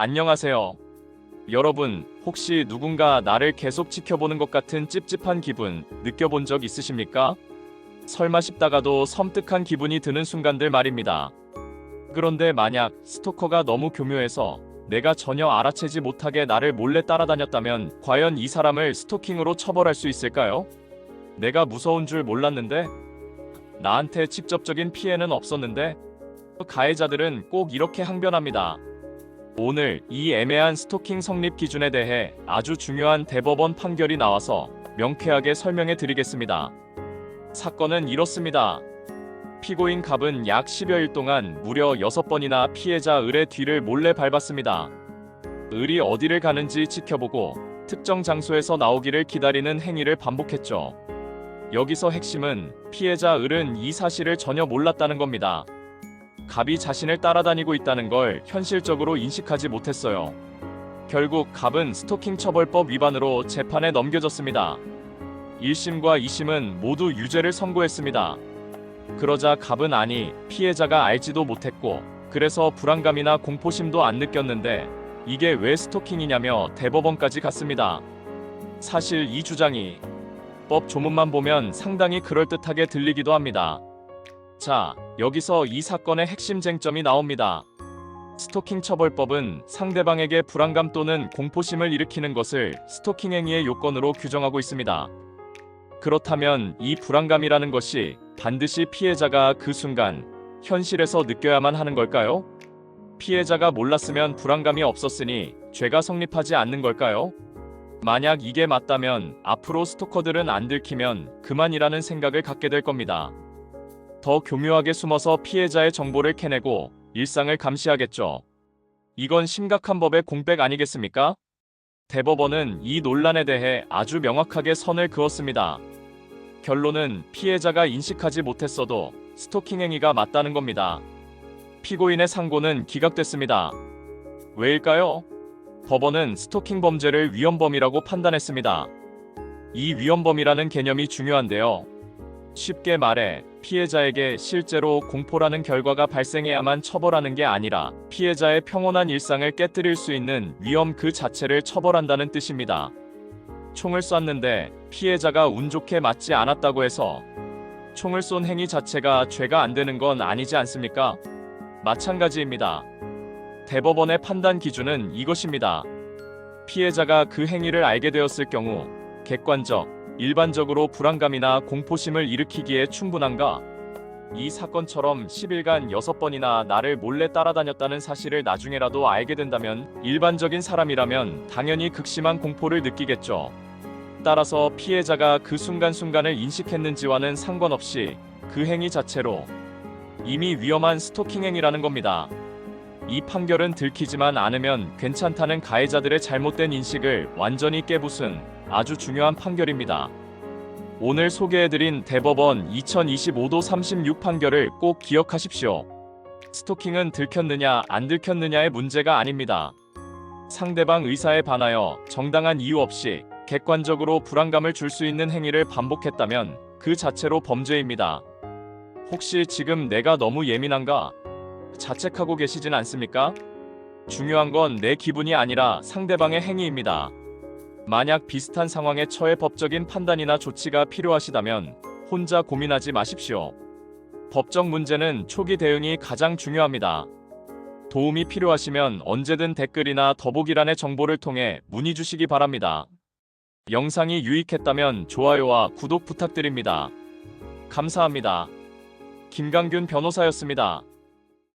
안녕하세요. 여러분, 혹시 누군가 나를 계속 지켜보는 것 같은 찝찝한 기분 느껴본 적 있으십니까? 설마 싶다가도 섬뜩한 기분이 드는 순간들 말입니다. 그런데 만약 스토커가 너무 교묘해서 내가 전혀 알아채지 못하게 나를 몰래 따라다녔다면 과연 이 사람을 스토킹으로 처벌할 수 있을까요? 내가 무서운 줄 몰랐는데 나한테 직접적인 피해는 없었는데 가해자들은 꼭 이렇게 항변합니다. 오늘 이 애매한 스토킹 성립 기준에 대해 아주 중요한 대법원 판결이 나와서 명쾌하게 설명해 드리겠습니다. 사건은 이렇습니다. 피고인 갑은 약 10여일 동안 무려 6번이나 피해자 을의 뒤를 몰래 밟았습니다. 을이 어디를 가는지 지켜보고 특정 장소에서 나오기를 기다리는 행위를 반복했죠. 여기서 핵심은 피해자 을은 이 사실을 전혀 몰랐다는 겁니다. 갑이 자신을 따라다니고 있다는 걸 현실적으로 인식하지 못했어요. 결국 갑은 스토킹 처벌법 위반으로 재판에 넘겨졌습니다. 1심과 2심은 모두 유죄를 선고했습니다. 그러자 갑은 아니 피해자가 알지도 못했고 그래서 불안감이나 공포심도 안 느꼈는데 이게 왜 스토킹이냐며 대법원까지 갔습니다. 사실 이 주장이 법 조문만 보면 상당히 그럴듯하게 들리기도 합니다. 자, 여기서 이 사건의 핵심 쟁점이 나옵니다. 스토킹 처벌법은 상대방에게 불안감 또는 공포심을 일으키는 것을 스토킹 행위의 요건으로 규정하고 있습니다. 그렇다면 이 불안감이라는 것이 반드시 피해자가 그 순간 현실에서 느껴야만 하는 걸까요? 피해자가 몰랐으면 불안감이 없었으니 죄가 성립하지 않는 걸까요? 만약 이게 맞다면 앞으로 스토커들은 안 들키면 그만이라는 생각을 갖게 될 겁니다. 더 교묘하게 숨어서 피해자의 정보를 캐내고 일상을 감시하겠죠. 이건 심각한 법의 공백 아니겠습니까? 대법원은 이 논란에 대해 아주 명확하게 선을 그었습니다. 결론은 피해자가 인식하지 못했어도 스토킹 행위가 맞다는 겁니다. 피고인의 상고는 기각됐습니다. 왜일까요? 법원은 스토킹 범죄를 위헌범이라고 판단했습니다. 이 위헌범이라는 개념이 중요한데요. 쉽게 말해 피해자에게 실제로 공포라는 결과가 발생해야만 처벌하는 게 아니라 피해자의 평온한 일상을 깨뜨릴 수 있는 위험 그 자체를 처벌한다는 뜻입니다. 총을 쐈는데 피해자가 운 좋게 맞지 않았다고 해서 총을 쏜 행위 자체가 죄가 안 되는 건 아니지 않습니까? 마찬가지입니다. 대법원의 판단 기준은 이것입니다. 피해자가 그 행위를 알게 되었을 경우 객관적, 일반적으로 불안감이나 공포심을 일으키기에 충분한가? 이 사건처럼 10일간 6번이나 나를 몰래 따라다녔다는 사실을 나중에라도 알게 된다면 일반적인 사람이라면 당연히 극심한 공포를 느끼겠죠. 따라서 피해자가 그 순간순간을 인식했는지와는 상관없이 그 행위 자체로 이미 위험한 스토킹 행위라는 겁니다. 이 판결은 들키지만 않으면 괜찮다는 가해자들의 잘못된 인식을 완전히 깨부순 아주 중요한 판결입니다. 오늘 소개해드린 대법원 2025도 36 판결을 꼭 기억하십시오. 스토킹은 들켰느냐 안 들켰느냐의 문제가 아닙니다. 상대방 의사에 반하여 정당한 이유 없이 객관적으로 불안감을 줄 수 있는 행위를 반복했다면 그 자체로 범죄입니다. 혹시 지금 내가 너무 예민한가? 자책하고 계시진 않습니까? 중요한 건 내 기분이 아니라 상대방의 행위입니다. 만약 비슷한 상황에 처해 법적인 판단이나 조치가 필요하시다면 혼자 고민하지 마십시오. 법적 문제는 초기 대응이 가장 중요합니다. 도움이 필요하시면 언제든 댓글이나 더보기란의 정보를 통해 문의 주시기 바랍니다. 영상이 유익했다면 좋아요와 구독 부탁드립니다. 감사합니다. 김강균 변호사였습니다.